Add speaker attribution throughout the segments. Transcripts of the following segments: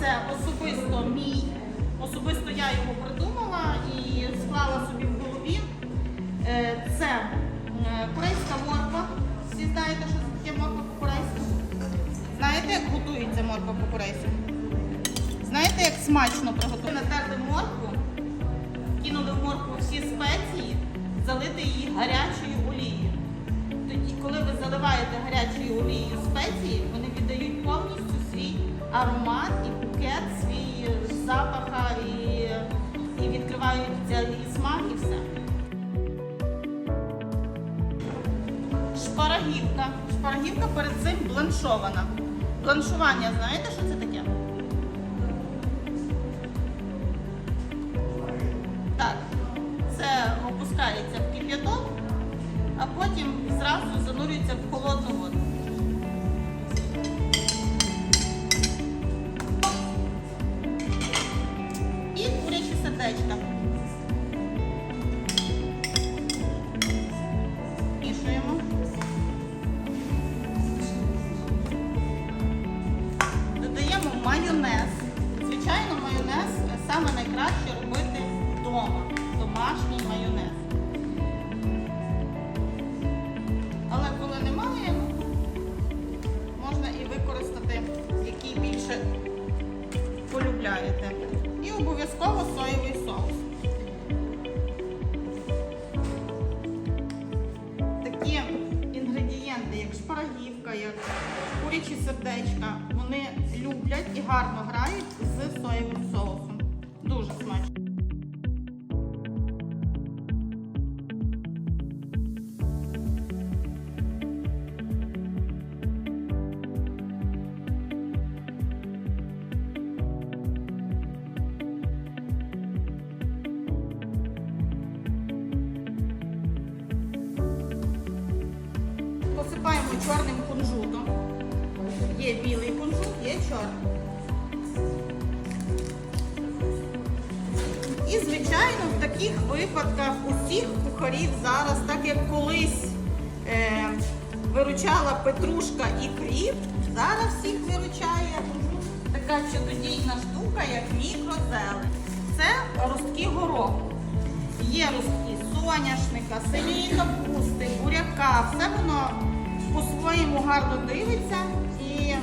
Speaker 1: це особисто мій. Особисто я його придумала і склала собі в голові. Е, Це е, корейська морква. Всі знаєте, що це таке морква по-корейськи? Знаєте, як готується морква по-корейськи? Знаєте, як смачно приготувати? Натерли моркву, кинули в моркву всі спеції, залити її гарячою олією. Тоді, коли ви заливаєте гарячою олією аромат і букет, свій запах і, і відкриваються і смак, і все. Шпарагівка. Шпарагівка перед цим бланшована. Бланшування, знаєте, що це таке? Так, це опускається в кип'яток, а потім зразу занурюється в холодну воду. Сердечка. Мішуємо. Додаємо майонез. Звичайно, майонез саме найкраще робити вдома. Домашній майонез. Але коли немає, можна і використати, який більше полюбляєте. І обов'язково соєвий соус. Такі інгредієнти, як шпарагівка, як курячі сердечка, вони люблять і гарно грають з соєвим соусом. Дуже смачно. Посипаємо чорним кунжутом. Є білий кунжут, є чорний. І, звичайно, в таких випадках усіх кухарів зараз, так як колись е, виручала петрушка і кріп, зараз всіх виручає така чудодійна штука, як мікрозелень. Це ростки гороху. Є ростки соняшника, синьої капусти, буряка, все воно по-своєму гарно дивиться і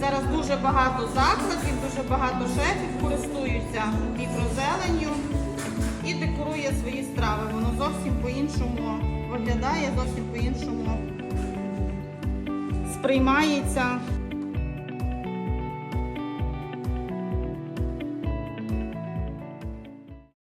Speaker 1: зараз дуже багато закладів, дуже багато шефів користуються мікрозеленню і декорує свої страви. Воно зовсім по-іншому виглядає, зовсім по-іншому сприймається.